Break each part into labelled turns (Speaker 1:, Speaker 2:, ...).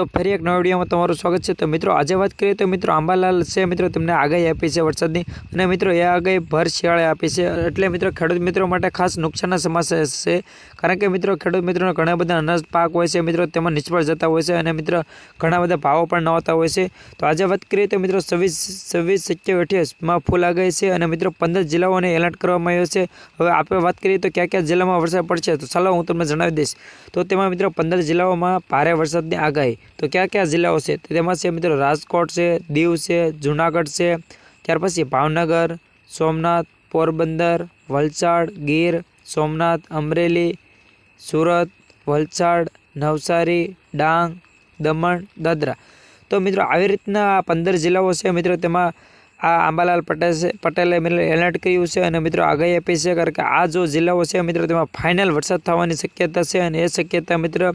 Speaker 1: તો ફરી એક નવા વિડીયોમાં તમારું સ્વાગત છે. તો મિત્રો, આજે વાત કરીએ તો મિત્રો, આંબાલાલ છે. મિત્રો, તમને આગાહી આપી છે વરસાદની અને મિત્રો, એ આગાહી ભર શિયાળે આપી છે. એટલે મિત્રો, ખેડૂત મિત્રો માટે ખાસ નુકસાનના સમાચાર છે કારણ કે મિત્રો, ખેડૂત મિત્રોને ઘણા બધા અનાજ પાક હોય છે. મિત્રો, તેમાં નિષ્ફળ જતા હોય છે અને મિત્રો, ઘણા બધા ભાવો પણ ન આવતા હોય છે. તો આજે વાત કરીએ તો મિત્રો, છવ્વીસ છવ્વીસ અઠ્યાવીસમાં ફૂલ આગાહી છે અને મિત્રો, પંદર જિલ્લાઓને એલર્ટ કરવામાં આવ્યો છે. હવે આપણે વાત કરીએ તો કયા કયા જિલ્લામાં વરસાદ પડશે તો ચાલો હું તમને જણાવી દઈશ. તો તેમાં મિત્રો, પંદર જિલ્લાઓમાં ભારે વરસાદની આગાહી. તો કયા કયા જિલ્લાઓ છે? તેમાં છે મિત્રો રાજકોટ છે, દીવ છે, જુનાગઢ છે, ત્યાર પછી ભાવનગર, સોમનાથ, પોરબંદર, વલસાડ, ગીર, સોમનાથ, અમરેલી, સુરત, વલસાડ, નવસારી, ડાંગ, દમણ, દાદરા. તો મિત્રો આવી રીતના આ પંદર જિલ્લાઓ છે મિત્રો તેમાં આ આંબાલાલ પટેલ પટેલે એલર્ટ કર્યું છે અને મિત્રો આગાહી આપી છે કારણ કે આ જો જિલ્લાઓ છે મિત્રો તેમાં ફાઇનલ વરસાદ થવાની શક્યતા છે અને એ શક્યતા મિત્રો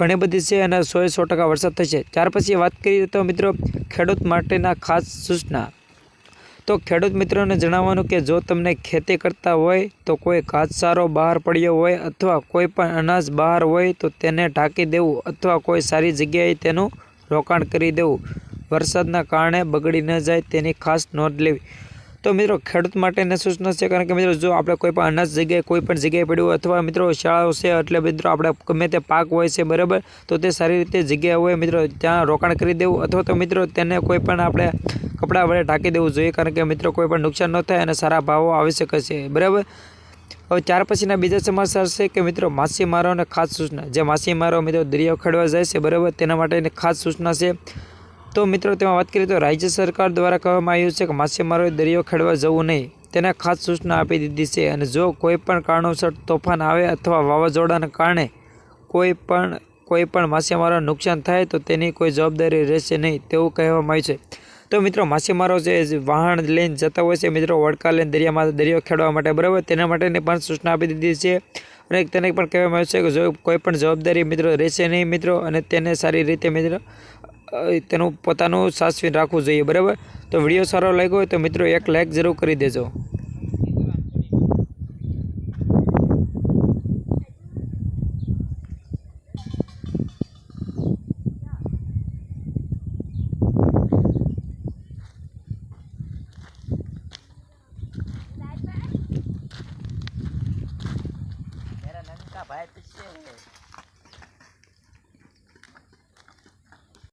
Speaker 1: ઘણી બધી છે અને સો સો ટકા વરસાદ થશે. ત્યાર પછી વાત કરીએ તો મિત્રો ખેડૂત માટેના ખાસ સૂચના. તો ખેડૂત મિત્રોને જણાવવાનું કે જો તમને ખેતી કરતા હોય તો કોઈ ઘાસચારો બહાર પડ્યો હોય અથવા કોઈ પણ અનાજ બહાર હોય તો તેને ઢાંકી દેવું અથવા કોઈ સારી જગ્યાએ તેનું રોકાણ કરી દેવું. વરસાદના કારણે બગડી ન જાય તેની ખાસ નોંધ લેવી. તો મિત્રો ખેડૂત માટેની સૂચના છે, કારણ કે મિત્રો જો આપણે કોઈ પણ અનાજ જગ્યાએ કોઈ પણ જગ્યાએ પડ્યું અથવા મિત્રો શાળાઓ છે, એટલે મિત્રો આપણે ગમે તે પાક હોય છે, બરાબર, તો તે સારી રીતે જગ્યા હોય મિત્રો ત્યાં રોકાણ કરી દેવું અથવા તો મિત્રો તેને કોઈ પણ આપણે કપડાં વડે ઢાંકી દેવું જોઈએ, કારણ કે મિત્રો કોઈ પણ નુકસાન ન થાય અને સારા ભાવો આવી શકે છે, બરાબર. હવે ત્યાર પછીના બીજા સમાચાર છે કે મિત્રો માછીમારોને ખાસ સૂચના, જે માછીમારો મિત્રો દરિયો ખેડવા જાય છે, બરાબર, તેના માટેની ખાસ સૂચના છે. તો મિત્રો, તેમાં વાત કરીએ તો રાજ્ય સરકાર દ્વારા કહેવામાં આવ્યું છે કે માછીમારોએ દરિયો ખેડવા જવું નહીં. તેને ખાસ સૂચના આપી દીધી છે અને જો કોઈ પણ કારણોસર તોફાન આવે અથવા વાવાઝોડાને કારણે કોઈ પણ કોઈ પણ માછીમારોને નુકસાન થાય, તો તેની કોઈ જવાબદારી રહેશે નહીં તેવું કહેવામાં આવ્યું છે. તો મિત્રો, માછીમારો જે વાહન લઈને જતા હોય છે, મિત્રો, વડકા લઈને દરિયામાં દરિયો ખેડવા માટે, બરાબર? તેના માટેની પણ સૂચના આપી દીધી છે અને તેને પણ કહેવામાં આવ્યું છે કે જો કોઈ પણ જવાબદારી, મિત્રો, રહેશે નહીં, મિત્રો, અને તેને સારી રીતે, મિત્રો તેનું પોતાનું સાસવીન રાખવું જોઈએ, બરાબર? તો વીડિયો સારો લાગ્યો હોય તો મિત્રો એક લાઇક જરૂર કરી દેજો.
Speaker 2: ભાઈ